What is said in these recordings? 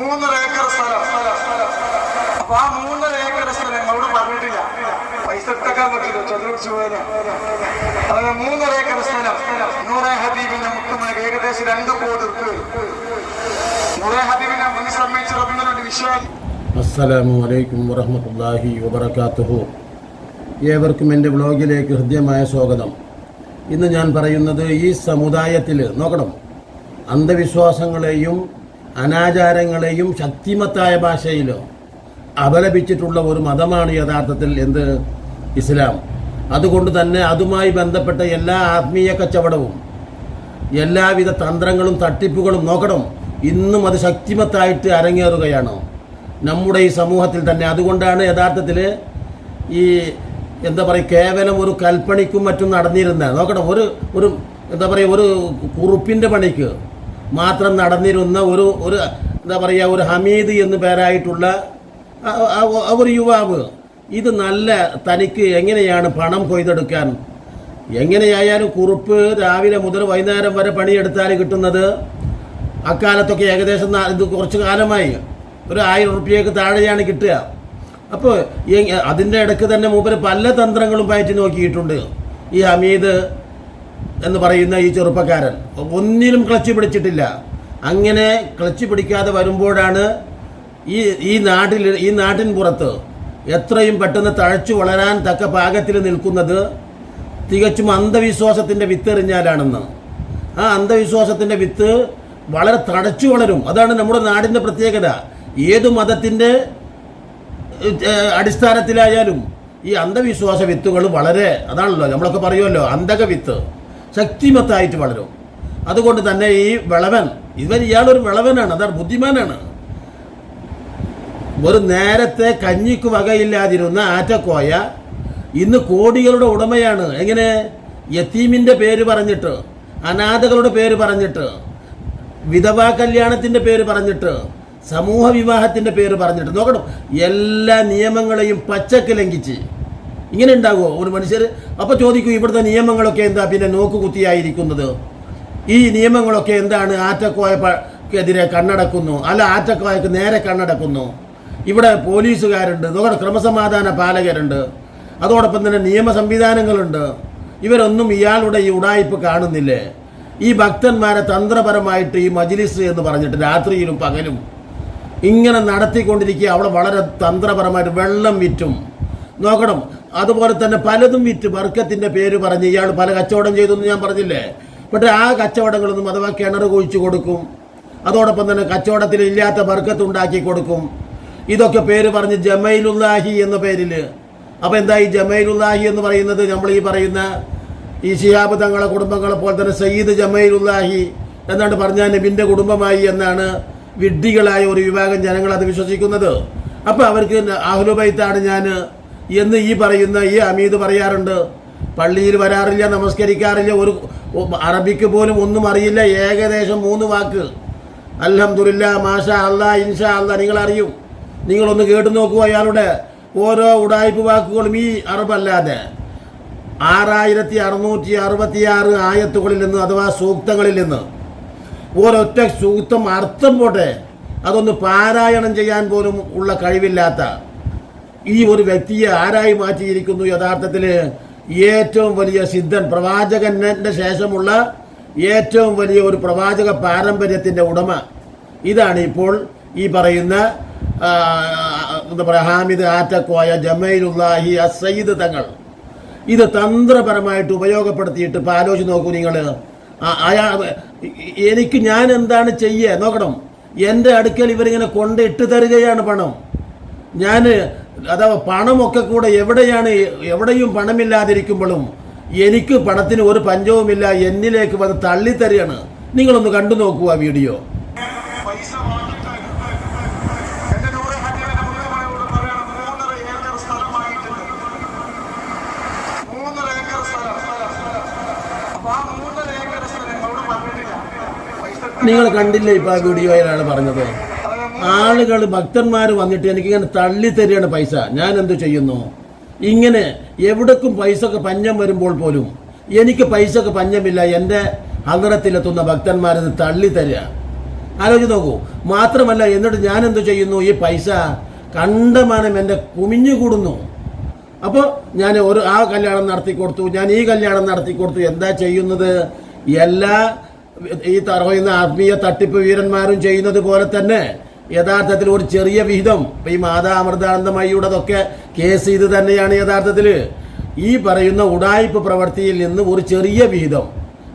മൂന്നര ഏക്കർ സ്ഥലം. അപ്പൊ ആ മൂന്നര ഏക്കർ സ്ഥലം ഞങ്ങളോട് പറഞ്ഞിട്ടില്ല. പൈസ ഇട്ടക്കാൻ പറ്റില്ല ചതുർച്ച് പോയാലും അങ്ങനെ മൂന്നര ഏക്കർ സ്ഥലം. നൂറെ ഹബീബിന്റെ മുത്തുമണിക്ക് ഏകദേശം രണ്ട് കോടി റുപ്യ നൂറെ ഹബീബിനെ മുന്നിൽ സമ്മതിച്ച് റബ്ബിനോട് വിശ്വാസം അസ്സലാമു അലൈക്കും വറഹമത്തല്ലാഹി വബർക്കാത്തുഹു ഏവർക്കും എന്റെ വ്ളോഗിലേക്ക് ഹൃദ്യമായ സ്വാഗതം. ഇന്ന് ഞാൻ പറയുന്നത് ഈ സമുദായത്തിൽ നോക്കണം. അന്ധവിശ്വാസങ്ങളെയും അനാചാരങ്ങളെയും ശക്തിമത്തായ ഭാഷയിലോ അപലപിച്ചിട്ടുള്ള ഒരു മതമാണ് യഥാർത്ഥത്തിൽ എന്ത്? ഇസ്ലാം. അതുകൊണ്ട് തന്നെ അതുമായി ബന്ധപ്പെട്ട എല്ലാ ആത്മീയ കച്ചവടവും എല്ലാവിധ തന്ത്രങ്ങളും തട്ടിപ്പുകളും നോക്കണം. ഇന്നും അത് ശക്തിമത്തായിട്ട് അരങ്ങേറുകയാണ്? നമ്മുടെ ഈ സമൂഹത്തിൽ തന്നെ. അതുകൊണ്ടാണ് യഥാർത്ഥത്തിൽ ഈ എന്താ പറയുക കേവലം ഒരു കൽപ്പണിക്കും മറ്റും നടന്നിരുന്ന നോക്കണം ഒരു ഒരു എന്താ പറയുക ഒരു കുറുപ്പിന്റെ പണിക്ക് മാത്രം നടന്നിരുന്ന ഒരു ഒരു എന്താ പറയുക ഒരു ഹമീദ് എന്ന് പേരായിട്ടുള്ള ഒരു യുവാവ്. ഇത് നല്ല തനിക്ക് എങ്ങനെയാണ് പണം കൊയ്തെടുക്കാൻ? എങ്ങനെയായാലും കുറുപ്പ് രാവിലെ മുതൽ വൈകുന്നേരം വരെ പണിയെടുത്താൽ കിട്ടുന്നത്? അക്കാലത്തൊക്കെ ഏകദേശം ഇത് കുറച്ച് കാലമായി. ഒരു ആയിരം റുപ്യക്ക് താഴെയാണ് കിട്ടുക. അപ്പോൾ അതിന്റെ ഇടയ്ക്ക് തന്നെ മൂപ്പര് പല തന്ത്രങ്ങളും പയറ്റി നോക്കിയിട്ടുണ്ട്. ഈ ഹമീദ് എന്ന് പറയുന്ന ഈ ചെറുപ്പക്കാരൻ. ഒന്നിനും ക്ലച്ച് പിടിച്ചിട്ടില്ല. അങ്ങനെ ക്ലച്ച് പിടിക്കാതെ വരുമ്പോഴാണ് ഈ ഈ നാട്ടിൽ ഈ നാട്ടിൻ പുറത്ത് എത്രയും പെട്ടെന്ന് തഴച്ചു വളരാൻ തക്ക പാകത്തിൽ നിൽക്കുന്നത് തികച്ചും അന്ധവിശ്വാസത്തിന്റെ വിത്തെറിഞ്ഞാലാണെന്ന്. ആ അന്ധവിശ്വാസത്തിന്റെ വിത്ത് വളരെ തടച്ചു വളരും. അതാണ് നമ്മുടെ നാടിന്റെ പ്രത്യേകത. ഏതു മതത്തിന്റെ അടിസ്ഥാനത്തിലായാലും ഈ അന്ധവിശ്വാസ വിത്തുകൾ വളരെ അതാണല്ലോ നമ്മളൊക്കെ പറയുമല്ലോ അന്ധക വിത്ത് ശക്തിമത്തായിട്ട് വളരും. അതുകൊണ്ട് തന്നെ ഈ വിളവൻ ഇവൻ ഇയാളൊരു വിളവനാണ് അതാണ് ബുദ്ധിമാനാണ്. ഒരു നേരത്തെ കഞ്ഞിക്ക് വകയില്ലാതിരുന്ന ആറ്റക്കോയ ഇന്ന് കോടികളുടെ ഉടമയാണ്. എങ്ങനെ? യത്തീമിന്റെ പേര് പറഞ്ഞിട്ട് അനാഥകളുടെ പേര് പറഞ്ഞിട്ട് വിധവാ കല്യാണത്തിന്റെ പേര് പറഞ്ഞിട്ട് സമൂഹ വിവാഹത്തിന്റെ പേര് പറഞ്ഞിട്ട്. നോക്കണം എല്ലാ നിയമങ്ങളെയും പച്ചക്ക് ലംഘിച്ച് ഇങ്ങനെ ഉണ്ടാകുമോ ഒരു മനുഷ്യർ അപ്പോൾ ചോദിക്കും ഇവിടുത്തെ നിയമങ്ങളൊക്കെ എന്താ? പിന്നെ നോക്കുകുത്തിയായിരിക്കുന്നത്. ഈ നിയമങ്ങളൊക്കെ എന്താണ്? ആറ്റക്കോയക്കെതിരെ കണ്ണടക്കുന്നു. അല്ല ആറ്റക്കോയക്ക് നേരെ കണ്ണടക്കുന്നു. ഇവിടെ പോലീസുകാരുണ്ട്. ഇതോടെ ക്രമസമാധാന പാലകരുണ്ട്. അതോടൊപ്പം തന്നെ നിയമ സംവിധാനങ്ങളുണ്ട്. ഇവരൊന്നും ഇയാളുടെ ഈ ഉടായ്പ് കാണുന്നില്ലേ? ഈ ഭക്തന്മാരെ തന്ത്രപരമായിട്ട് ഈ മജിലിസ് എന്ന് പറഞ്ഞിട്ട് രാത്രിയിലും പകലും ഇങ്ങനെ നടത്തിക്കൊണ്ടിരിക്കുക. അവിടെ വളരെ തന്ത്രപരമായിട്ട് വെള്ളം വിറ്റും. നോക്കണം അതുപോലെ തന്നെ പലതും വിറ്റ് ബർക്കത്തിന്റെ പേര് പറഞ്ഞ് ഇയാൾ പല കച്ചവടം ചെയ്തു എന്ന് ഞാൻ പറഞ്ഞില്ലേ? പക്ഷേ ആ കച്ചവടങ്ങളൊന്നും അഥവാ കിണർ കുഴിച്ചു കൊടുക്കും അതോടൊപ്പം തന്നെ കച്ചവടത്തിൽ ഇല്ലാത്ത ബർക്കത്ത് ഉണ്ടാക്കി കൊടുക്കും. ഇതൊക്കെ പേര് പറഞ്ഞ് ജമൈലുല്ലാഹി എന്ന പേരിൽ അപ്പോൾ എന്താ ഈ ജമൈലുല്ലാഹി എന്ന് പറയുന്നത്? നമ്മൾ ഈ പറയുന്ന ഈ ഷിഹാബ് തങ്ങളെ കുടുംബങ്ങളെ പോലെ തന്നെ സയ്യിദ് ജമൈലുല്ലാഹി എന്നാണ് പറഞ്ഞാൽ നബിന്റെ കുടുംബമായി എന്നാണ് വിഡ്ഢികളായ ഒരു വിഭാഗം ജനങ്ങൾ അത് വിശ്വസിക്കുന്നത്. അപ്പോൾ അവർക്ക് അഹ്ലുബൈത്താണ് ഞാൻ എന്ന് ഈ പറയുന്ന ഈ അമീദ് പറയാറുണ്ട്. പള്ളിയിൽ വരാറില്ല നമസ്കരിക്കാറില്ല ഒരു അറബിക്ക് പോലും ഒന്നും അറിയില്ല ഏകദേശം മൂന്ന് വാക്ക്. അൽഹംദുലില്ല മാഷ അല്ല ഇൻഷാ അല്ല നിങ്ങൾ അറിയും നിങ്ങളൊന്ന് കേട്ടു നോക്കൂ അയാളുടെ ഓരോ ഉടായ്പ വാക്കുകളും ഈ അറബല്ലാതെ. ആറായിരത്തി അറുന്നൂറ്റി അറുപത്തിയാറ് ആയത്തുകളിൽ നിന്ന് അഥവാ സൂക്തങ്ങളിൽ നിന്ന് ഒരൊറ്റ സൂക്തം അർത്ഥം പോട്ടെ അതൊന്ന് പാരായണം ചെയ്യാൻ പോലും ഉള്ള കഴിവില്ലാത്ത ഈ ഒരു വ്യക്തിയെ ആരായി മാറ്റിയിരിക്കുന്നു? യഥാർത്ഥത്തിൽ ഏറ്റവും വലിയ സിദ്ധൻ പ്രവാചകന്റെ ശേഷമുള്ള ഏറ്റവും വലിയ ഒരു പ്രവാചക പാരമ്പര്യത്തിന്റെ ഉടമ. ഇതാണ് ഇപ്പോൾ ഈ പറയുന്ന എന്താ പറയുക ഹാമിദ് ആറ്റക്കോയ ജമൈലുല്ലാഹി അസയ്യിദ് തങ്ങൾ. ഇത് തന്ത്രപരമായിട്ട് ഉപയോഗപ്പെടുത്തിയിട്ട് ഇപ്പം ആലോചിച്ച് നോക്കൂ നിങ്ങൾ. അയാ എനിക്ക് ഞാൻ എന്താണ് ചെയ്യുക നോക്കണം. എന്റെ അടുക്കൽ ഇവരിങ്ങനെ കൊണ്ടിട്ട് തരികയാണ് പണം. ഞാൻ അഥവാ പണമൊക്കെ കൂടെ എവിടെയാണ് എവിടെയും പണമില്ലാതിരിക്കുമ്പോഴും എനിക്ക് പണത്തിന് ഒരു പഞ്ചവുമില്ല എന്നിലേക്ക് വന്ന് തള്ളിത്തരികയാണ്. നിങ്ങളൊന്ന് കണ്ടു നോക്കുക ആ വീഡിയോ. നിങ്ങൾ കണ്ടില്ലേ ഇപ്പം ആ വീഡിയോയിലാണ് പറഞ്ഞത്? ആളുകൾ ഭക്തന്മാർ വന്നിട്ട് എനിക്കിങ്ങനെ തള്ളി തരികയാണ് പൈസ. ഞാൻ എന്ത് ചെയ്യുന്നു? ഇങ്ങനെ എവിടേക്കും പൈസ ഒക്കെ പഞ്ഞം വരുമ്പോൾ പോലും എനിക്ക് പൈസ ഒക്കെ പഞ്ഞമില്ല എന്റെ ഹലറത്തിലെത്തുന്ന ഭക്തന്മാരത് തള്ളി തരിക. ആലോചിച്ച് നോക്കൂ. മാത്രമല്ല എന്നിട്ട് ഞാൻ എന്ത് ചെയ്യുന്നു? ഈ പൈസ കണ്ടമാനം എന്റെ കുമിഞ്ഞു കൂടുന്നു. അപ്പോൾ ഞാൻ ഒരു ആ കല്യാണം നടത്തി കൊടുത്തു. ഞാൻ ഈ കല്യാണം നടത്തി കൊടുത്തു. എന്താ ചെയ്യുന്നത്? എല്ലാ ഈ പറയുന്ന ആത്മീയ തട്ടിപ്പ് വീരന്മാരും ചെയ്യുന്നത് പോലെ തന്നെ യഥാർത്ഥത്തിൽ ഒരു ചെറിയ വിഹിതം. ഇപ്പം ഈ മാതാ അമൃതാനന്ദമയ്യുടേതൊക്കെ കേസ് ഇത് തന്നെയാണ് യഥാർത്ഥത്തിൽ ഈ പറയുന്ന ഉടായ്പ പ്രവൃത്തിയിൽ നിന്ന് ഒരു ചെറിയ വിഹിതം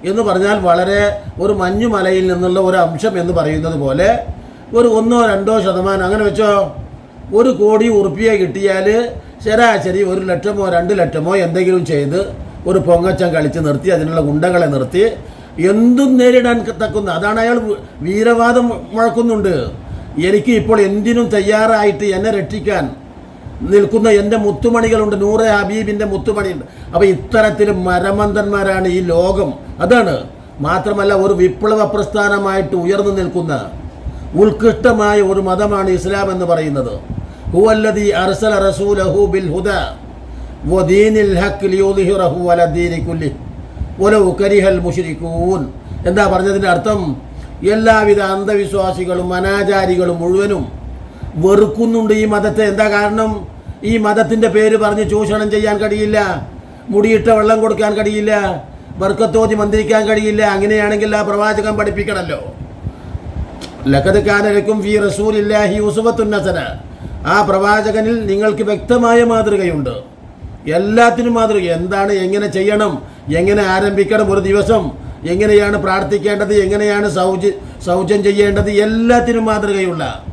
എന്ന് പറഞ്ഞാൽ വളരെ ഒരു മഞ്ഞുമലയിൽ നിന്നുള്ള ഒരു അംശം എന്ന് പറയുന്നത് പോലെ ഒരു ഒന്നോ രണ്ടോ ശതമാനം അങ്ങനെ വെച്ചോ ഒരു കോടി ഉറുപ്പിയ കിട്ടിയാൽ ശരാശരി ഒരു ലക്ഷമോ രണ്ട് ലക്ഷമോ എന്തെങ്കിലും ചെയ്ത് ഒരു പൊങ്ങച്ചം കളിച്ച് നിർത്തി അതിനുള്ള ഗുണ്ടകളെ നിർത്തി എന്തും നേരിടാൻ തക്കുന്ന അതാണ് അയാൾ വീരവാദം മുഴക്കുന്നുണ്ട്. എനിക്ക് ഇപ്പോൾ എന്തിനും തയ്യാറായിട്ട് എന്നെ രക്ഷിക്കാൻ നിൽക്കുന്ന എന്റെ മുത്തുമണികളുണ്ട്. നൂറെ ഹബീബിന്റെ മുത്തുമണിയുണ്ട്. അപ്പോൾ ഇത്തരത്തിൽ മരമന്തന്മാരാണ് ഈ ലോകം. അതാണ് മാത്രമല്ല ഒരു വിപ്ലവ പ്രസ്ഥാനമായിട്ട് ഉയർന്നു നിൽക്കുന്ന ഉത്കൃഷ്ടമായ ഒരു മതമാണ് ഇസ്ലാം എന്ന് പറയുന്നത്. ഹുവല്ലദി അർസല റസൂലഹു ബിൽ ഹുദ വദീനിൽ മുശ്രിക്കൂൻ എന്താ പറഞ്ഞതിന്റെ അർത്ഥം? എല്ലാവിധ അന്ധവിശ്വാസികളും അനാചാരികളും മുഴുവനും വെറുക്കുന്നുണ്ട് ഈ മതത്തെ. എന്താ കാരണം? ഈ മതത്തിന്റെ പേര് പറഞ്ഞ് ചൂഷണം ചെയ്യാൻ കഴിയില്ല മുടിയിട്ട വെള്ളം കൊടുക്കാൻ കഴിയില്ല ബർക്കത്തോതി മന്ത്രിക്കാൻ കഴിയില്ല. അങ്ങനെയാണെങ്കിൽ ആ പ്രവാചകൻ പഠിപ്പിക്കണമല്ലോ ലഖദ് കാനലക്കും ഫി റസൂലില്ലാഹി ഉസുബത്തുന്നസന ആ പ്രവാചകനിൽ നിങ്ങൾക്ക് വ്യക്തമായ മാതൃകയുണ്ട്. എല്ലാത്തിനും മാതൃക. എന്താണ്? എങ്ങനെ ചെയ്യണം? എങ്ങനെ ആരംഭിക്കണം? ഒരു ദിവസം എങ്ങനെയാണ് പ്രാർത്ഥിക്കേണ്ടത് എങ്ങനെയാണ് സൗജ സൗജ്യം ചെയ്യേണ്ടത് എല്ലാത്തിനും മാതൃകയുള്ള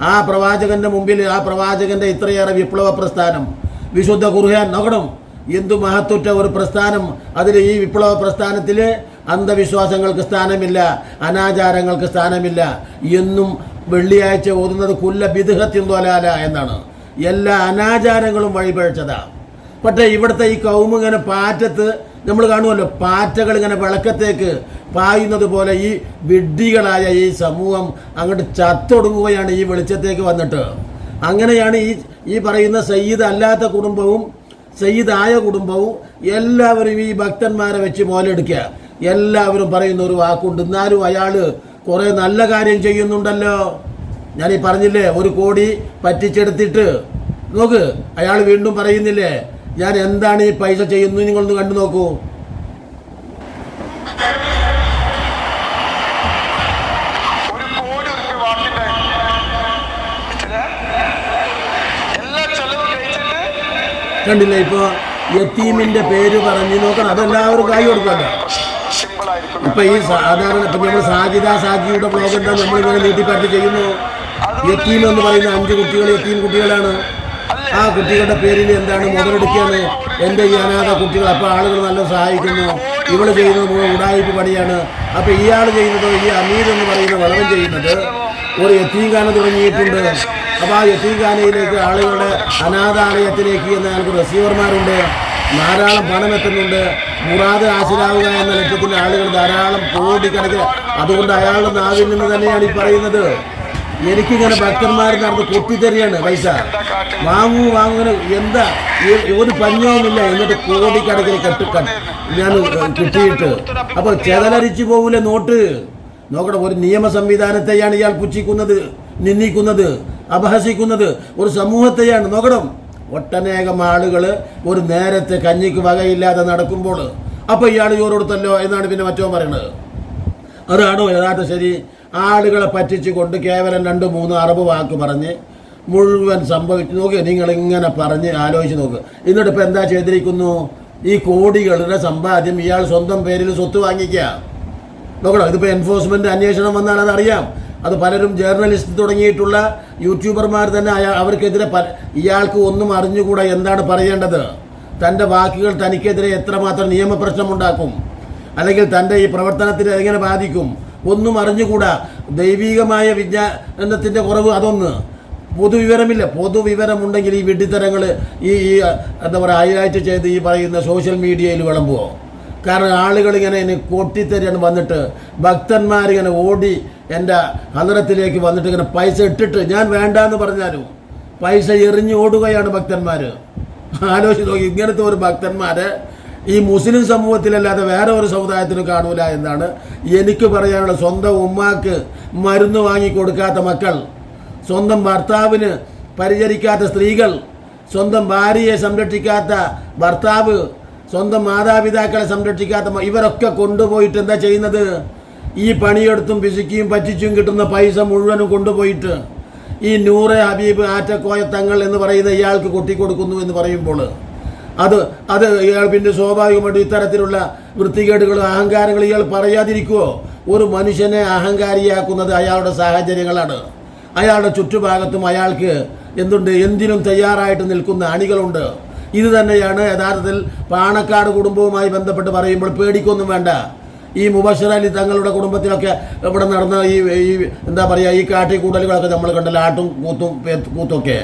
ആ പ്രവാചകന്റെ മുമ്പിൽ ആ പ്രവാചകന്റെ ഇത്രയേറെ വിപ്ലവ പ്രസ്ഥാനം വിശുദ്ധ കുർഹാൻ നോക്കണം. എന്തു മഹത്തുറ്റ ഒരു പ്രസ്ഥാനം. അതിൽ ഈ വിപ്ലവ പ്രസ്ഥാനത്തിൽ അന്ധവിശ്വാസങ്ങൾക്ക് സ്ഥാനമില്ല അനാചാരങ്ങൾക്ക് സ്ഥാനമില്ല. എന്നും വെള്ളിയാഴ്ച ഓതുന്നത് കുല്ല ബിദുഹത്തിൻ തൊലാല എന്നാണ്. എല്ലാ അനാചാരങ്ങളും വഴിപഴച്ചതാണ് പക്ഷേ ഇവിടുത്തെ ഈ കൗമിങ്ങനെ പാറ്റത്ത് നമ്മൾ കാണുമല്ലോ പാറ്റകൾ ഇങ്ങനെ വിളക്കത്തേക്ക് പായുന്നത് പോലെ ഈ വിഡ്ഢികളായ ഈ സമൂഹം അങ്ങോട്ട് ചത്തൊടുങ്ങുകയാണ് ഈ വെളിച്ചത്തേക്ക് വന്നിട്ട്. അങ്ങനെയാണ് ഈ ഈ പറയുന്ന സയ്യിദ് അല്ലാത്ത കുടുംബവും സയ്യിദായ കുടുംബവും എല്ലാവരും ഈ ഭക്തന്മാരെ വെച്ച് മോലെടുക്കുക. എല്ലാവരും പറയുന്ന ഒരു വാക്കുണ്ട് എന്നാലും അയാൾ കുറേ നല്ല കാര്യം ചെയ്യുന്നുണ്ടല്ലോ. ഞാൻ ഈ പറഞ്ഞില്ലേ ഒരു കോടി പറ്റിച്ചെടുത്തിട്ട്. നോക്ക് അയാൾ വീണ്ടും പറയുന്നില്ലേ ഞാൻ എന്താണ് ഈ പൈസ ചെയ്യുന്നത്? നിങ്ങളൊന്ന് കണ്ടു നോക്കൂ. കണ്ടില്ലേ ഇപ്പൊ യത്തീമിന്റെ പേര് പറഞ്ഞു നോക്കണം. അതെല്ലാവരും കൈ കൊടുക്കണ്ട ഇപ്പൊ ഈ സാധാരണ ഇപ്പൊ നമ്മൾ സാജിദ സാജിയുടെ ബ്ലോഗ് എന്താ നമ്മളിങ്ങനെ നീട്ടിപ്പാട്ട് ചെയ്യുന്നു? യത്തീം എന്ന് പറയുന്ന അഞ്ച് കുട്ടികൾ യത്തീം കുട്ടികളാണ്. ആ കുട്ടികളുടെ പേരിൽ എന്താണ് മുതലെടുക്കുകയാണ് എന്റെ ഈ അനാഥ കുട്ടികൾ അപ്പോൾ ആളുകൾ നല്ല സഹായിക്കുന്നു. ഇവൾ ചെയ്യുന്നത് ഉടായ്പ പണിയാണ്. അപ്പോൾ ഇയാൾ ചെയ്യുന്നത് ഈ അമീർ എന്ന് പറയുന്ന വളരെ ചെയ്യുന്നത് ഒരു എത്തീങ്കാന തുടങ്ങിയിട്ടുണ്ട്. അപ്പോൾ ആ എത്തീങ്കാനയിലേക്ക് ആളുകളുടെ അനാഥാലയത്തിലേക്ക് എന്ന ആൾക്ക് റിസീവർമാരുണ്ട്. ധാരാളം പണം എത്തുന്നുണ്ട്. മുറാദ് ആശിരാവുക എന്ന ലക്ഷ്യത്തിൽ ആളുകൾ ധാരാളം കോടിക്കണക്കിന് അതുകൊണ്ട് അയാളുടെ നാവിൽ നിന്ന് തന്നെയാണ് ഈ പറയുന്നത്. എനിക്കിങ്ങനെ ഭക്തന്മാർ നടന്ന് പൊട്ടിത്തെറിയാണ് പൈസ. വാങ്ങൂ വാങ്ങുന്ന എന്താ? ഒരു പഞ്ഞവുമില്ല എന്നിട്ട് കോടിക്കണക്കിന് കെട്ട് ഞാൻ കിട്ടിയിട്ട്. അപ്പോൾ ചെതലരിച്ചു പോകൂലെ നോട്ട്? നോക്കണം ഒരു നിയമ സംവിധാനത്തെയാണ് ഇയാൾ പുച്ഛിക്കുന്നത് നിന്ദിക്കുന്നത് അപഹസിക്കുന്നത്. ഒരു സമൂഹത്തെയാണ്. നോക്കണം. ഒട്ടനേകം ആളുകൾ ഒരു നേരത്തെ കഞ്ഞിക്ക് വകയില്ലാതെ നടക്കുമ്പോൾ. അപ്പോൾ ഇയാൾ ചോറെടുത്തല്ലോ എന്നാണ് പിന്നെ മറ്റോ പറയുന്നത് അതാണോ യഥാർത്ഥ ശരി? ആളുകളെ പറ്റിച്ചുകൊണ്ട് കേവലം രണ്ട് മൂന്ന് അറബ് വാക്ക് പറഞ്ഞ് മുഴുവൻ സംഭവിച്ചു നോക്ക് നിങ്ങൾ ഇങ്ങനെ പറഞ്ഞ് ആലോചിച്ച് നോക്ക്. എന്നിട്ട് ഇപ്പം എന്താ ചെയ്തിരിക്കുന്നു? ഈ കോടികളുടെ സമ്പാദ്യം ഇയാൾ സ്വന്തം പേരിൽ സ്വത്ത് വാങ്ങിക്കുക. നോക്കണം? ഇതിപ്പോൾ എൻഫോഴ്സ്മെന്റ് അന്വേഷണം വന്നാൽ അതറിയാം. അത് പലരും ജേർണലിസ്റ്റ് തുടങ്ങിയിട്ടുള്ള യൂട്യൂബർമാർ തന്നെ അവർക്കെതിരെ ഇയാൾക്ക് ഒന്നും അറിഞ്ഞുകൂടാ എന്താണ് പറയേണ്ടത്? തന്റെ വാക്കുകൾ തനിക്കെതിരെ എത്രമാത്രം നിയമപ്രശ്നമുണ്ടാക്കും അല്ലെങ്കിൽ തന്റെ ഈ പ്രവർത്തനത്തിന് എങ്ങനെ ബാധിക്കും? ഒന്നും അറിഞ്ഞുകൂടാ. ദൈവികമായ വിജ്ഞാനത്തിന്റെ കുറവ് അതൊന്ന്. പൊതുവിവരമില്ല. പൊതുവിവരമുണ്ടെങ്കിൽ ഈ വിഡിത്തരങ്ങൾ ഈ ഈ എന്താ പറയുക ഹൈലൈറ്റ് ചെയ്ത് ഈ പറയുന്ന സോഷ്യൽ മീഡിയയിൽ വിളമ്പുമോ കാരണം ആളുകൾ ഇങ്ങനെ എന്നെ കൊട്ടിത്തരാണ് വന്നിട്ട് ഭക്തന്മാരിങ്ങനെ ഓടി എന്റെ ഹലറത്തിലേക്ക് വന്നിട്ട് ഇങ്ങനെ പൈസ ഇട്ടിട്ട് ഞാൻ വേണ്ടാന്ന് പറഞ്ഞാലും പൈസ എറിഞ്ഞു ഓടുകയാണ് ഭക്തന്മാർ ആലോചിച്ച് നോക്കി ഇങ്ങനത്തെ ഒരു ഭക്തന്മാരെ ഈ മുസ്ലിം സമൂഹത്തിലല്ലാതെ വേറെ ഒരു സമുദായത്തിന് കാണൂല എന്നാണ് എനിക്ക് പറയാനുള്ള സ്വന്തം ഉമ്മാക്ക് മരുന്ന് വാങ്ങി കൊടുക്കാത്ത മക്കൾ സ്വന്തം ഭർത്താവിന് പരിചരിക്കാത്ത സ്ത്രീകൾ സ്വന്തം ഭാര്യയെ സംരക്ഷിക്കാത്ത ഭർത്താവ് സ്വന്തം മാതാപിതാക്കളെ സംരക്ഷിക്കാത്ത ഇവരൊക്കെ കൊണ്ടുപോയിട്ട് എന്താ ചെയ്യുന്നത്? ഈ പണിയെടുത്തും പിശുക്കിയും പറ്റിച്ചും കിട്ടുന്ന പൈസ മുഴുവനും കൊണ്ടുപോയിട്ട് ഈ നൂറെ ഹബീബ് ആറ്റക്കോയ തങ്ങൾ എന്ന് പറയുന്ന ഇയാൾക്ക് കൊട്ടിക്കൊടുക്കുന്നു എന്ന് പറയുമ്പോൾ അത് അത് ഇയാൾ പിന്നെ സ്വാഭാവികമായിട്ടും ഇത്തരത്തിലുള്ള വൃത്തികേടുകളും അഹങ്കാരങ്ങളും ഇയാൾ പറയാതിരിക്കുമോ ഒരു മനുഷ്യനെ അഹങ്കാരിയാക്കുന്നത് അയാളുടെ സാഹചര്യങ്ങളാണ്. അയാളുടെ ചുറ്റുഭാഗത്തും അയാൾക്ക് എന്തുണ്ട്? എന്തിനും തയ്യാറായിട്ട് നിൽക്കുന്ന അണികളുണ്ട്. ഇത് തന്നെയാണ് യഥാർത്ഥത്തിൽ പാണക്കാട് കുടുംബവുമായി ബന്ധപ്പെട്ട് പറയുമ്പോൾ പേടിക്കൊന്നും വേണ്ട. ഈ മുബഷർ അലി തങ്ങളുടെ കുടുംബത്തിലൊക്കെ ഇവിടെ നടന്ന ഈ ഈ എന്താ പറയുക ഈ കാട്ടി കാട്ടിക്കൂടലുകളൊക്കെ നമ്മൾ കണ്ടല്ലോ ആട്ടും കൂത്തും കൂത്തൊക്കെ.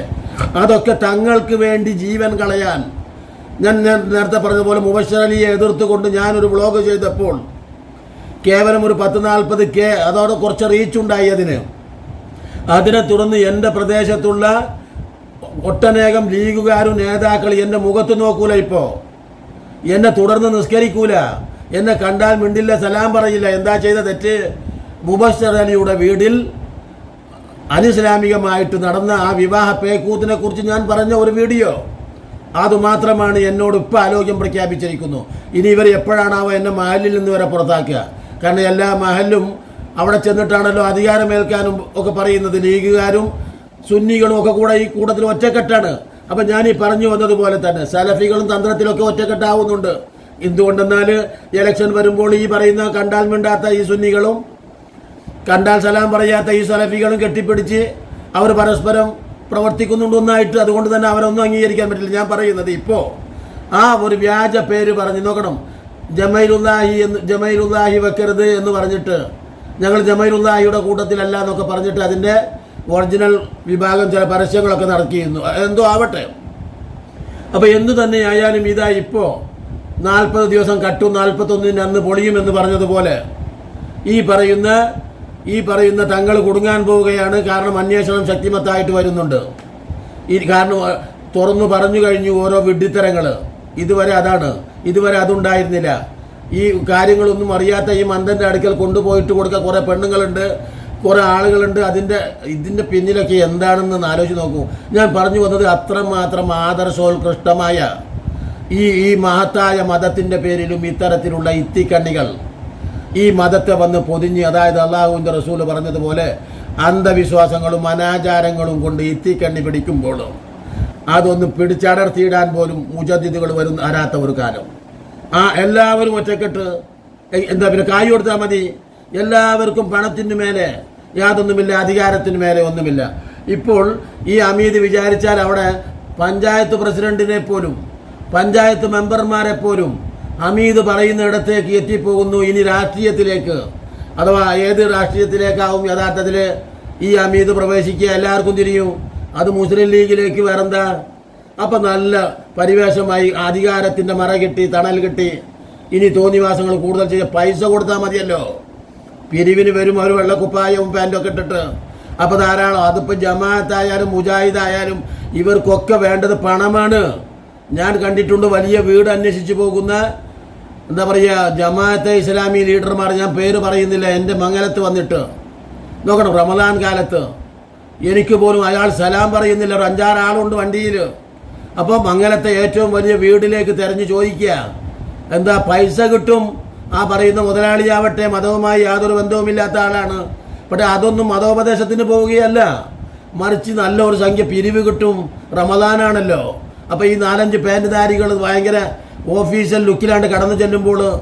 അതൊക്കെ തങ്ങൾക്ക് വേണ്ടി ജീവൻ കളയാൻ ഞാൻ നേരത്തെ പറഞ്ഞതുപോലെ മുബഷർ എതിർത്തുകൊണ്ട് ഞാനൊരു വ്ളോഗ് ചെയ്തപ്പോൾ കേവലം ഒരു പത്ത് നാൽപ്പത് കെ അതോടെ കുറച്ച് റീച്ച് ഉണ്ടായി അതിന്. അതിനെ തുടർന്ന് എന്റെ പ്രദേശത്തുള്ള ഒട്ടനേകം ലീഗുകാരും നേതാക്കൾ എന്റെ മുഖത്ത് നോക്കൂല ഇപ്പോൾ എന്നെ തുടർന്ന് നിസ്കരിക്കൂല. എന്നെ കണ്ടാൽ മിണ്ടില്ല സലാം പറയില്ല. എന്താ ചെയ്ത തെറ്റ്? മുബഷർ വീടിൽ അനിസ്ലാമികമായിട്ട് നടന്ന ആ വിവാഹ പേക്കൂത്തിനെ കുറിച്ച് ഞാൻ പറഞ്ഞ ഒരു വീഡിയോ. അതുമാത്രമാണ് എന്നോട് ഇപ്പം ആരോഗ്യം പ്രഖ്യാപിച്ചിരിക്കുന്നു. ഇനി ഇവർ എപ്പോഴാണാവോ എന്നെ മഹലിൽ നിന്ന് വരെ പുറത്താക്കുക? കാരണം എല്ലാ മഹലും അവിടെ ചെന്നിട്ടാണല്ലോ അധികാരമേൽക്കാനും ഒക്കെ പറയുന്നത്. ലീഗുകാരും സുന്നികളും ഒക്കെ കൂടെ ഈ കൂട്ടത്തിൽ ഒറ്റക്കെട്ടാണ്. അപ്പം ഞാൻ ഈ പറഞ്ഞു വന്നതുപോലെ തന്നെ സലഫികളും തന്ത്രത്തിലൊക്കെ ഒറ്റക്കെട്ടാവുന്നുണ്ട്. എന്തുകൊണ്ടെന്നാൽ ഇലക്ഷൻ വരുമ്പോൾ ഈ പറയുന്ന കണ്ടാൽ മിണ്ടാത്ത ഈ സുന്നികളും കണ്ടാൽ സലാം പറയാത്ത ഈ സലഫികളും കെട്ടിപ്പിടിച്ച് അവർ പരസ്പരം പ്രവർത്തിക്കുന്നുണ്ട് ഒന്നായിട്ട് അതുകൊണ്ട് തന്നെ അവരൊന്നും അംഗീകരിക്കാൻ പറ്റില്ല. ഞാൻ പറയുന്നത് ഇപ്പോൾ ആ ഒരു വ്യാജ പേര് പറഞ്ഞു നോക്കണം. ജമൈലുല്ലാഹി എന്ന് ജമൈലുല്ലാഹി വെക്കരുത് എന്ന് പറഞ്ഞിട്ട് ഞങ്ങൾ ജമൈലുല്ലാഹിയുടെ കൂട്ടത്തിലല്ല എന്നൊക്കെ പറഞ്ഞിട്ട് അതിന്റെ ഒറിജിനൽ വിഭാഗം ചില പരസ്യങ്ങളൊക്കെ നടത്തിയിരുന്നു. എന്തോ ആവട്ടെ. അപ്പോൾ എന്തു തന്നെയായാലും ഇതാ ഇപ്പോൾ നാൽപ്പത് ദിവസം കട്ടും നാൽപ്പത്തൊന്നിന് അന്ന് പൊളിയുമെന്ന് പറഞ്ഞതുപോലെ ഈ പറയുന്ന ഈ പറയുന്ന തങ്ങൾ കുടുങ്ങാൻ പോവുകയാണ് കാരണം അന്വേഷണം ശക്തിമത്തായിട്ട് വരുന്നുണ്ട്. ഈ കാരണം തുറന്നു പറഞ്ഞു കഴിഞ്ഞു ഓരോ വിഡ്ഢിത്തരങ്ങൾ ഇതുവരെ അതാണ്. ഇതുവരെ അതുണ്ടായിരുന്നില്ല. ഈ കാര്യങ്ങളൊന്നും അറിയാത്ത ഈ മന്ദന്റെ അടുക്കൽ കൊണ്ടുപോയിട്ട് കൊടുക്ക കുറേ പെണ്ണുങ്ങളുണ്ട് കുറേ ആളുകളുണ്ട്. അതിന്റെ ഇതിന്റെ പിന്നിലൊക്കെ എന്താണെന്ന് ആലോചിച്ച് നോക്കൂ. ഞാൻ പറഞ്ഞു വന്നത് അത്രമാത്രം ആദർശോത്കൃഷ്ടമായ ഈ ഈ മഹത്തായ മതത്തിന്റെ പേരിലും ഇത്തരത്തിലുള്ള ഇത്തിക്കണ്ണികൾ. ഈ മതത്തെ വന്ന് പൊതിഞ്ഞ് അതായത് അള്ളാഹുവിന്റെ റസൂൽ പറഞ്ഞതുപോലെ അന്ധവിശ്വാസങ്ങളും അനാചാരങ്ങളും കൊണ്ട് ഇത്തിക്കണ്ണി പിടിക്കുമ്പോൾ അതൊന്ന് പിടിച്ചടർത്തിയിടാൻ പോലും മുജദ്ദിദുകൾ വരുന്ന അരാത്ത ഒരു കാലം. ആ എല്ലാവരും ഒറ്റക്കെട്ട് എന്താ പിന്നെ കായ് കൊടുത്താൽ മതി. എല്ലാവർക്കും പണത്തിന് മേലെ യാതൊന്നുമില്ല അധികാരത്തിന് മേലെ ഒന്നുമില്ല. ഇപ്പോൾ ഈ അമീത് വിചാരിച്ചാൽ അവിടെ പഞ്ചായത്ത് പ്രസിഡന്റിനെ പോലും പഞ്ചായത്ത് മെമ്പർമാരെ പോലും അമീത് പറയുന്നിടത്തേക്ക് എത്തിപ്പോകുന്നു. ഇനി രാഷ്ട്രീയത്തിലേക്ക്. അഥവാ ഏത് രാഷ്ട്രീയത്തിലേക്കാവും യഥാർത്ഥത്തിൽ ഈ അമീത് പ്രവേശിക്കുക എല്ലാവർക്കും തിരിയും. അത് മുസ്ലിം ലീഗിലേക്ക് വേറെന്താ? അപ്പം നല്ല പരിവേഷമായി അധികാരത്തിന്റെ മറ കിട്ടി തണൽ കിട്ടി. ഇനി തോന്നിവാസങ്ങൾ കൂടുതൽ ചെയ്യുക പൈസ കൊടുത്താൽ മതിയല്ലോ. പിരിവിന് വരും അവർ വെള്ളക്കുപ്പായവും പാന്റും ഒക്കെ ഇട്ടിട്ട്. അപ്പോൾ ധാരാളം അതിപ്പോൾ ജമാഅത്തായാലും മുജാഹിദായാലും ഇവർക്കൊക്കെ വേണ്ടത് പണമാണ്. ഞാൻ കണ്ടിട്ടുണ്ട് വലിയ വീട് അന്വേഷിച്ച് പോകുന്ന എന്താ പറയുക ജമാഅത്തെ ഇസ്ലാമി ലീഡർമാർ ഞാൻ പേര് പറയുന്നില്ല എന്റെ മംഗലത്ത് വന്നിട്ട്. നോക്കണം റമദാൻ കാലത്ത്. എനിക്ക് പോലും അയാൾ സലാം പറയുന്നില്ല ഒരു അഞ്ചാറ് ആളുണ്ട് വണ്ടിയിൽ അപ്പോൾ മംഗലത്തെ ഏറ്റവും വലിയ വീടിലേക്ക് തിരഞ്ഞു ചോദിക്കുക. എന്താ പൈസ കിട്ടും? ആ പറയുന്ന മുതലാളിയാവട്ടെ മതവുമായി യാതൊരു ബന്ധവുമില്ലാത്ത ആളാണ്. പക്ഷേ അതൊന്നും മതോപദേശത്തിന് പോവുകയല്ല. മറിച്ച് നല്ല ഒരു സംഖ്യ പിരിവ് കിട്ടും. റമദാനാണല്ലോ. അപ്പോൾ ഈ നാലഞ്ച് പാന്റുധാരികൾ ഭയങ്കര ഓഫീഷ്യൽ ലുക്കിലാണ്ട് കടന്നു ചെല്ലുമ്പോൾ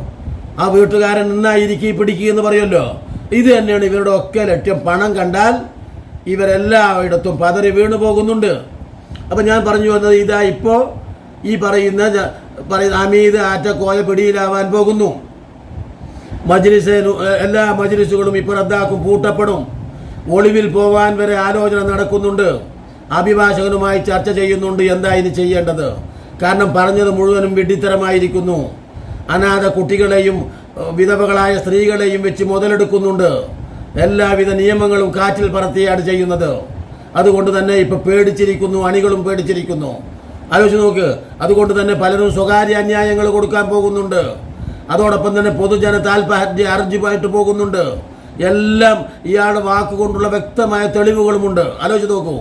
ആ വീട്ടുകാരൻ നിന്നായിരിക്കി പിടിക്കുക എന്ന് പറയുമല്ലോ. ഇത് തന്നെയാണ് ഇവരുടെ ഒക്കെ ലക്ഷ്യം. പണം കണ്ടാൽ ഇവരെല്ലായിടത്തും പതറി വീണു പോകുന്നുണ്ട്. അപ്പം ഞാൻ പറഞ്ഞു വന്നത് ഇതാ ഇപ്പോൾ ഈ പറയുന്ന പറയുന്ന അമീത് ആറ്റക്കോയ പിടിയിലാവാൻ പോകുന്നു. മജ്ലിസ് എല്ലാ മജ്ലിസുകളും ഇപ്പോൾ റദ്ദാക്കും പൂട്ടപ്പെടും. ഒളിവിൽ പോവാൻ വരെ ആലോചന നടക്കുന്നുണ്ട്. അഭിഭാഷകനുമായി ചർച്ച ചെയ്യുന്നുണ്ട്. എന്താ ഇത് ചെയ്യേണ്ടത്? കാരണം പറഞ്ഞത് മുഴുവനും വിഡ്ഢിത്തരമായിരിക്കുന്നു. അനാഥ കുട്ടികളെയും വിധവകളായ സ്ത്രീകളെയും വെച്ച് മുതലെടുക്കുന്നുണ്ട്. എല്ലാവിധ നിയമങ്ങളും കാറ്റിൽ പറത്തിയാണ് ചെയ്യുന്നത്. അതുകൊണ്ട് തന്നെ ഇപ്പൊ പേടിച്ചിരിക്കുന്നു അണികളും പേടിച്ചിരിക്കുന്നു. ആലോചിച്ച് നോക്ക് അതുകൊണ്ട് തന്നെ പലരും സ്വകാര്യ അന്യായങ്ങൾ കൊടുക്കാൻ പോകുന്നുണ്ട്. അതോടൊപ്പം തന്നെ പൊതുജന താല്പര്യ അർജിയുമായിട്ട് പോകുന്നുണ്ട്. എല്ലാം ഇയാളുടെ വാക്കുകൊണ്ടുള്ള വ്യക്തമായ തെളിവുകളുമുണ്ട്. ആലോചിച്ച് നോക്കൂ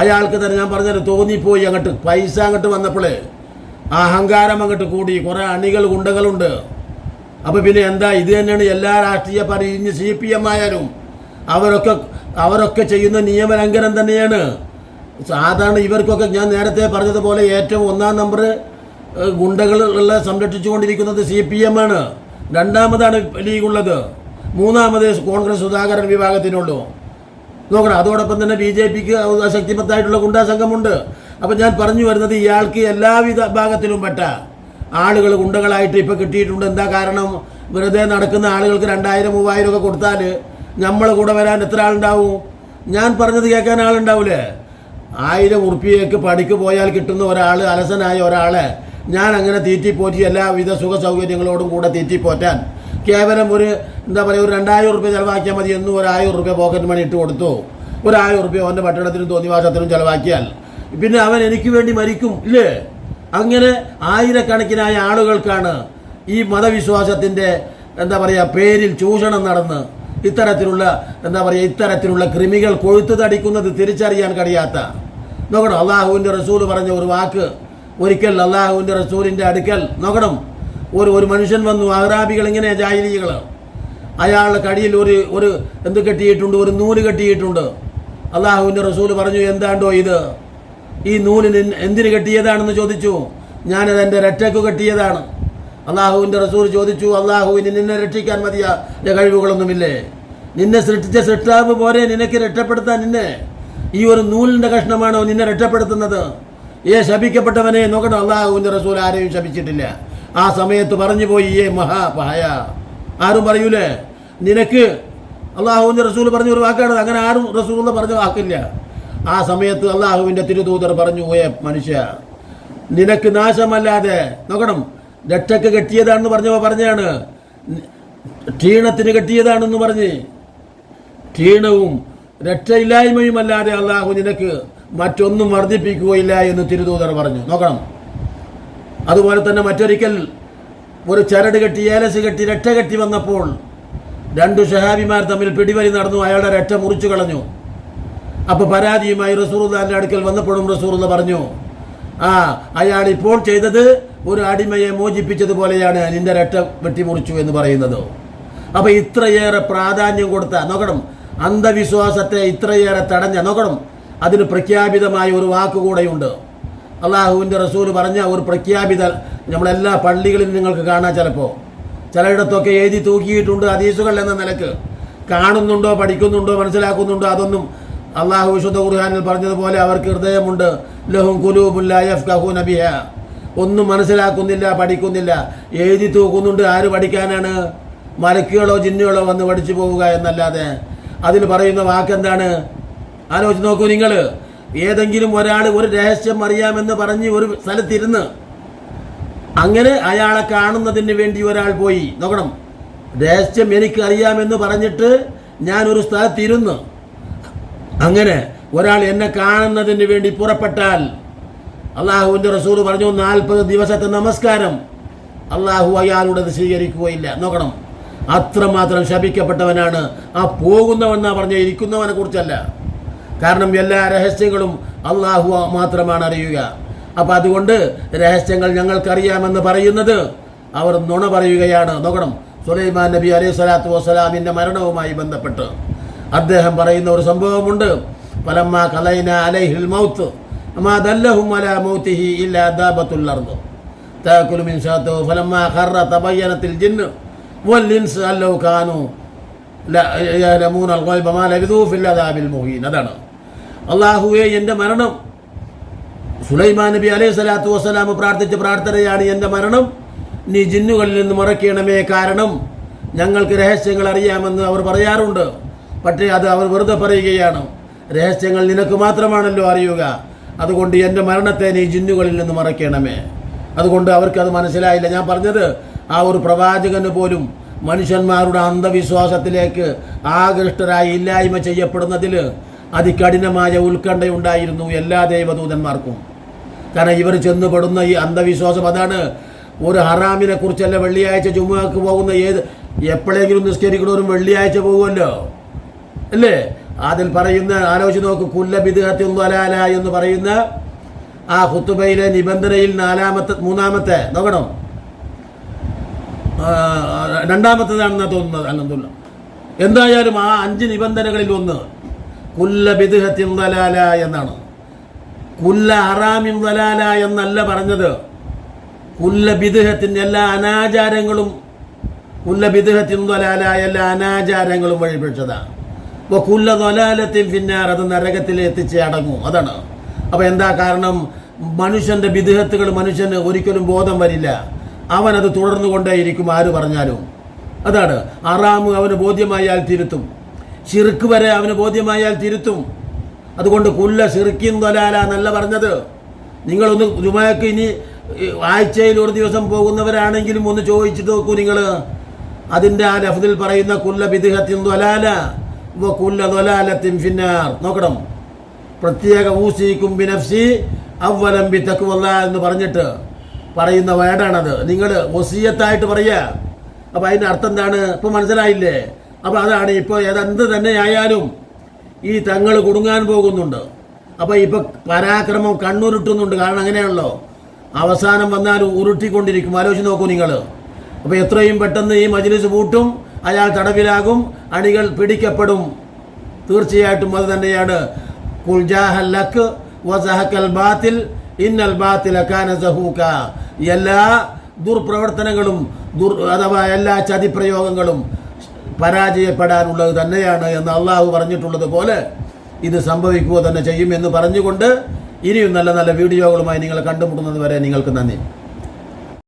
അയാൾക്ക് തന്നെ ഞാൻ പറഞ്ഞത് തോന്നിപ്പോയി അങ്ങോട്ട്. പൈസ അങ്ങോട്ട് വന്നപ്പോഴേ ആ അഹങ്കാരം അങ്ങോട്ട് കൂടി. കുറെ അണികൾ ഗുണ്ടകളുണ്ട്. അപ്പൊ പിന്നെ എന്താ? ഇത് തന്നെയാണ് എല്ലാ രാഷ്ട്രീയ പാർട്ടി ഇനി സി പി എം ആയാലും അവരൊക്കെ അവരൊക്കെ ചെയ്യുന്ന നിയമലംഘനം തന്നെയാണ്. സാധാരണ ഇവർക്കൊക്കെ ഞാൻ നേരത്തെ പറഞ്ഞതുപോലെ ഏറ്റവും ഒന്നാം നമ്പർ ഗുണ്ടകളുള്ള സംരക്ഷിച്ചുകൊണ്ടിരിക്കുന്നത് സി പി എം ആണ് രണ്ടാമതാണ് ലീഗുള്ളത്. മൂന്നാമത് കോൺഗ്രസ് സുധാകരൻ വിഭാഗത്തിനുള്ളൂ. നോക്കണം. അതോടൊപ്പം തന്നെ ബി ജെ പിക്ക് ശക്തിമത്തായിട്ടുള്ള ഗുണ്ടാ സംഘമുണ്ട്. അപ്പം ഞാൻ പറഞ്ഞു വരുന്നത് ഇയാൾക്ക് എല്ലാവിധ ഭാഗത്തിലും പെട്ട ആളുകൾ ഗുണ്ടകളായിട്ട് ഇപ്പം കിട്ടിയിട്ടുണ്ട്. എന്താ കാരണം? വെറുതെ നടക്കുന്ന ആളുകൾക്ക് രണ്ടായിരം മൂവായിരം ഒക്കെ കൊടുത്താൽ നമ്മൾ കൂടെ വരാൻ എത്ര ആളുണ്ടാവും? ഞാൻ പറഞ്ഞത് കേൾക്കാൻ ആളുണ്ടാവില്ലേ ആയിരം ഉറുപ്പിയേക്ക് പണിക്ക് പോയാൽ കിട്ടുന്ന ഒരാൾ അലസനായ ഒരാളെ ഞാൻ അങ്ങനെ തീറ്റിപ്പോറ്റി എല്ലാവിധ സുഖ സൗകര്യങ്ങളോടും കൂടെ തീറ്റിപ്പോറ്റാൻ കേവലം ഒരു എന്താ പറയുക ഒരു രണ്ടായിരം റുപ്യ ചിലവാക്കിയാൽ മതി എന്നും ഒരു ആയിരം റുപ്യ പോക്കറ്റ് മണി ഇട്ട് കൊടുത്തു. ഒരു ആയിരം റുപ്യ അവന്റെ പട്ടണത്തിനും തോന്നിവാസത്തിനും ചിലവാക്കിയാൽ. പിന്നെ അവൻ എനിക്ക് വേണ്ടി മരിക്കും. ഇല്ലേ? അങ്ങനെ ആയിരക്കണക്കിനായ ആളുകൾക്കാണ് ഈ മതവിശ്വാസത്തിന്റെ എന്താ പറയുക പേരിൽ ചൂഷണം നടന്ന് ഇത്തരത്തിലുള്ള എന്താ പറയുക ഇത്തരത്തിലുള്ള കൃമികൾ കൊഴുത്തു തടിക്കുന്നത് തിരിച്ചറിയാൻ കഴിയാത്ത. നോക്കണം അള്ളാഹുവിന്റെ റസൂൽ പറഞ്ഞ ഒരു വാക്ക്. ഒരിക്കൽ അള്ളാഹുവിന്റെ റസൂലിന്റെ അടുക്കൽ നോക്കണം. ഒരു ഒരു മനുഷ്യൻ വന്നു അഹ്റാബികൾ ഇങ്ങനെ ജാഹിലികളാണ്? അയാളുടെ കടിയിൽ ഒരു ഒരു എന്ത് കെട്ടിയിട്ടുണ്ട്? ഒരു നൂൽ കെട്ടിയിട്ടുണ്ട്. അള്ളാഹുവിന്റെ റസൂൽ പറഞ്ഞു എന്താണ്ടോ ഇത്? ഈ നൂലിന് എന്തിന് കെട്ടിയതാണെന്ന് ചോദിച്ചു. ഞാനത് എന്റെ രക്ഷയ്ക്ക് കെട്ടിയതാണ്. അള്ളാഹുവിന്റെ റസൂൽ ചോദിച്ചു അള്ളാഹുവിന് നിന്നെ രക്ഷിക്കാൻ മതിയാ കഴിവുകളൊന്നുമില്ലേ? നിന്നെ സൃഷ്ടിച്ച സൃഷ്ടാവ് പോരെ നിനക്ക് രക്ഷപ്പെടുത്താൻ നിന്നെ? ഈ ഒരു നൂലിന്റെ കഷ്ണമാണോ നിന്നെ രക്ഷപ്പെടുത്തുന്നത്? ഏ ശപിക്കപ്പെട്ടവനെ നോക്കണം? അള്ളാഹുവിന്റെ റസൂൽ ആരെയും ശപിച്ചിട്ടില്ല. ആ സമയത്ത് പറഞ്ഞു പോയി ഏ മഹാപായ ആരും പറയൂലേ? നിനക്ക് അള്ളാഹുവിന്റെ റസൂൽ പറഞ്ഞ ഒരു വാക്കാണ്. അങ്ങനെ ആരും റസൂൽ പറഞ്ഞ വാക്കില്ല. ആ സമയത്ത് അള്ളാഹുവിന്റെ തിരുദൂതർ പറഞ്ഞു ഏ മനുഷ്യ നിനക്ക് നാശമല്ലാതെ നോക്കണം. രക്ഷക്ക് കെട്ടിയതാണെന്ന് പറഞ്ഞപ്പോൾ പറഞ്ഞാണ് ക്ഷീണത്തിന് കെട്ടിയതാണെന്ന് പറഞ്ഞ്. ക്ഷീണവും രക്ഷയില്ലായ്മയും അല്ലാതെ അള്ളാഹു നിനക്ക് മറ്റൊന്നും വർദ്ധിപ്പിക്കുകയില്ല എന്ന് തിരുദൂതർ പറഞ്ഞു. നോക്കണം. അതുപോലെ തന്നെ മറ്റൊരിക്കൽ ഒരു ചരട് കെട്ടി ഏലസ് കെട്ടി രക്ഷ കെട്ടി വന്നപ്പോൾ രണ്ടു ഷഹാബിമാർ തമ്മിൽ പിടിവലി നടന്നു. അയാളുടെ രക്ഷ മുറിച്ചു കളഞ്ഞു. അപ്പോൾ പരാതിയുമായി റസൂറുല്ലാന്റെ അടുക്കൽ വന്നപ്പോഴും റസൂറുദ പറഞ്ഞു ആ അയാൾ ഇപ്പോൾ ചെയ്തത് ഒരു അടിമയെ മോചിപ്പിച്ചതുപോലെയാണ് നിന്റെ രക്ഷ വെട്ടിമുറിച്ചു എന്ന് പറയുന്നത്. അപ്പോൾ ഇത്രയേറെ പ്രാധാന്യം കൊടുത്ത നോക്കണം അന്ധവിശ്വാസത്തെ ഇത്രയേറെ തടഞ്ഞ നോക്കണം അതിന് പ്രഖ്യാപിതമായ ഒരു വാക്കുകൂടെയുണ്ട്. അള്ളാഹുവിന്റെ റസൂൽ പറഞ്ഞ ഒരു പ്രഖ്യാപിത നമ്മളെല്ലാ പള്ളികളിലും നിങ്ങൾക്ക് കാണാം ചിലപ്പോൾ ചിലയിടത്തൊക്കെ എഴുതി തൂക്കിയിട്ടുണ്ട് ഹദീസുകൾ എന്ന നിലയ്ക്ക്. കാണുന്നുണ്ടോ പഠിക്കുന്നുണ്ടോ മനസ്സിലാക്കുന്നുണ്ടോ അതൊന്നും അള്ളാഹു വിശുദ്ധ ഖുർഹാനിൽ പറഞ്ഞതുപോലെ അവർക്ക് ഹൃദയമുണ്ട്. ലഹും കുലൂബുല്ല നബിയ ഒന്നും മനസ്സിലാക്കുന്നില്ല പഠിക്കുന്നില്ല. എഴുതി തൂക്കുന്നുണ്ട് ആര് പഠിക്കാനാണ്? മലക്കുകളോ ജിന്നുകളോ വന്ന് പഠിച്ചു പോവുക എന്നല്ലാതെ. അതിൽ പറയുന്ന വാക്കെന്താണ്? ആലോചിച്ച് നോക്കൂ നിങ്ങൾ. ഏതെങ്കിലും ഒരാൾ ഒരു രഹസ്യം അറിയാമെന്ന് പറഞ്ഞ് ഒരു സ്ഥലത്തിരുന്ന് അങ്ങനെ അയാളെ കാണുന്നതിന് വേണ്ടി ഒരാൾ പോയി. നോക്കണം. രഹസ്യം എനിക്ക് അറിയാമെന്ന് പറഞ്ഞിട്ട് ഞാൻ ഒരു സ്ഥലത്തിരുന്ന് അങ്ങനെ ഒരാൾ എന്നെ കാണുന്നതിന് വേണ്ടി പുറപ്പെട്ടാൽ അള്ളാഹുവിന്റെ റസൂൽ പറഞ്ഞു നാൽപ്പത് ദിവസത്തെ നമസ്കാരം. അള്ളാഹു അയാളുടേത് സ്വീകരിക്കുകയില്ല. നോക്കണം. അത്രമാത്രം ശപിക്കപ്പെട്ടവനാണ്. ആ പോകുന്നവെന്നാ പറഞ്ഞ ഇരിക്കുന്നവനെ കുറിച്ചല്ല. കാരണം എല്ലാ രഹസ്യങ്ങളും അള്ളാഹു മാത്രമാണ് അറിയുക അപ്പം അതുകൊണ്ട് രഹസ്യങ്ങൾ ഞങ്ങൾക്കറിയാമെന്ന് പറയുന്നത് അവർ നുണ പറയുകയാണ് നോക്കണം സുലൈമാൻ നബി അലൈഹി സ്വലാത്തു വസ്സലാമിൻ്റെ മരണവുമായി ബന്ധപ്പെട്ട് അദ്ദേഹം പറയുന്ന ഒരു സംഭവമുണ്ട് ഫലമ്മ കലൈന അലൈഹിൽ മൗത്ത് അമാ ദല്ലഹും അലാ മൗത്തിഹി ഇല്ലാ ദാബത്തുൽ അർദ് تاكل من شاته فلما خر تبينت الجن والانس ان لو كانوا لا يعلمون الغيب ما لبثوا في العذاب المهين അതാണ് അള്ളാഹുവേ എന്റെ മരണം. സുലൈമാൻ നബി അലൈഹി സ്വലാത്തു വസ്സലാം പ്രാർത്ഥിച്ച പ്രാർത്ഥനയാണ് എന്റെ മരണം. നീ ജിന്നുകളിൽ നിന്ന് മറക്കണമേ കാരണം ഞങ്ങൾക്ക് രഹസ്യങ്ങൾ അറിയാമെന്ന് അവർ പറയാറുണ്ട്. പക്ഷേ അത് അവർ വെറുതെ പറയുകയാണ്. രഹസ്യങ്ങൾ നിനക്ക് മാത്രമാണല്ലോ അറിയുക. അതുകൊണ്ട് എന്റെ മരണത്തെ നീ ജിന്നുകളിൽ നിന്ന് മറക്കണമേ അതുകൊണ്ട് അവർക്ക് അത് മനസ്സിലായില്ല. ഞാൻ പറഞ്ഞത് ആ ഒരു പ്രവാചകന് പോലും മനുഷ്യന്മാരുടെ അന്ധവിശ്വാസത്തിലേക്ക് ആകൃഷ്ടരായി ഇല്ലായ്മ ചെയ്യപ്പെടുന്നതിൽ അതികഠിനമായ ഉത്കണ്ഠയുണ്ടായിരുന്നു എല്ലാ ദൈവദൂതന്മാർക്കും. കാരണം ഇവർ ചെന്നുപെടുന്ന ഈ അന്ധവിശ്വാസം അതാണ്. ഒരു ഹറാമിനെ കുറിച്ചല്ല വെള്ളിയാഴ്ച ജുമുഅക്ക് പോകുന്ന ഏത് എപ്പോഴെങ്കിലും നിസ്കരിക്കണവരും വെള്ളിയാഴ്ച പോകുമല്ലോ. അല്ലേ? അതിൽ പറയുന്ന ആലോചിച്ച് നോക്ക്. കുല്ല ബിദ്ഹത്തിൻ ളലാല എന്ന് പറയുന്ന ആ ഹുത്തുബയിലെ നിബന്ധനയിൽ നാലാമത്തെ മൂന്നാമത്തെ നോക്കണം? രണ്ടാമത്തേതാണെന്നാണ് തോന്നുന്നത്. അല്ലെന്നുള്ള എന്തായാലും ആ അഞ്ച് നിബന്ധനകളിൽ ഒന്ന് കുല്ല എന്നാണ്. കുല്ല ഹറാമിൻ ദലാല എന്നല്ല പറഞ്ഞത്. കുല്ല ബിദ്ഹത്തിന്റെ എല്ലാ അനാചാരങ്ങളും കുല്ല ബിദ്ഹത്തിൻ ളലാല എല്ലാ അനാചാരങ്ങളും വഴിപിടിച്ചതാണ് അപ്പോൾ കുല്ല ദലാലത്തിൻ പിന്നാർ അത് നരകത്തിൽ എത്തിച്ച് അടങ്ങും. അതാണ്. അപ്പോൾ എന്താ കാരണം? മനുഷ്യന്റെ വിദുഹത്തുകൾ മനുഷ്യന് ഒരിക്കലും ബോധം വരില്ല. അവനത് തുടർന്നു കൊണ്ടേയിരിക്കും ആര് പറഞ്ഞാലും. അതാണ്. അറാമ് അവന് ബോധ്യമായാൽ തിരുത്തും. ഷിർക്ക് വരെ അവന് ബോധ്യമായാൽ തിരുത്തും. അതുകൊണ്ട് കുല്ല ഷിർക്കിൻ തൊലാല എന്നല്ല പറഞ്ഞത്. നിങ്ങളൊന്ന് ജുമാക്ക് ഇനി ആഴ്ചയിൽ ഒരു ദിവസം പോകുന്നവരാണെങ്കിലും ഒന്ന് ചോദിച്ചിട്ട് നോക്കൂ നിങ്ങൾ അതിന്റെ ആ ലഫ്ദിൽ പറയുന്ന കുല്ല ബിദിഹത്തിൻ തൊലാല കുല്ല തൊലാലത്തിൻ ഫിന്നാർ. നോക്കണം. പ്രത്യേക ഊസിക്കും ബിനഫ്സി അവലം ബി തക്കുവല്ല എന്ന് പറഞ്ഞിട്ട് പറയുന്ന വേർഡാണത് നിങ്ങൾ ഒസിയത്തായിട്ട് പറയുക അപ്പം അതിന്റെ അർത്ഥം എന്താണ്? ഇപ്പം മനസ്സിലായില്ലേ? അപ്പോൾ അതാണ് ഇപ്പോൾ ഏതെന്ത് തന്നെ ആയാലും ഈ തങ്ങൾ കുടുങ്ങാൻ പോകുന്നുണ്ട്. അപ്പോൾ ഇപ്പോൾ പരാക്രമം കണ്ണുരുട്ടുന്നുണ്ട്. കാരണം അങ്ങനെയാണല്ലോ അവസാനം വന്നാൽ ഉരുട്ടിക്കൊണ്ടിരിക്കും. ആലോചിച്ച് നോക്കൂ നിങ്ങൾ അപ്പോൾ എത്രയും പെട്ടെന്ന് ഈ മജ്ലിസ് പൂട്ടും അയാൾ തടവിലാകും അണികൾ പിടിക്കപ്പെടും. തീർച്ചയായിട്ടും അത് തന്നെയാണ്. ഖുൽ ജാഹൽ ലക്ക് വസഹക്കൽ ബാത്തിൽ ഇന്നൽ ബാത്തില കാന സഹൂക. എല്ലാ ദുർപ്രവർത്തനങ്ങളും ദുർ അഥവാ എല്ലാ ചതിപ്രയോഗങ്ങളും പരാജയപ്പെടാനുള്ളത് തന്നെയാണ് എന്ന് അള്ളാഹു പറഞ്ഞിട്ടുള്ളത് പോലെ ഇത് സംഭവിക്കുക തന്നെ ചെയ്യും എന്ന് പറഞ്ഞുകൊണ്ട് ഇനിയും നല്ല നല്ല വീഡിയോകളുമായി നിങ്ങൾ കണ്ടുമുട്ടുന്നത് വരെ നിങ്ങൾക്ക് നന്ദി.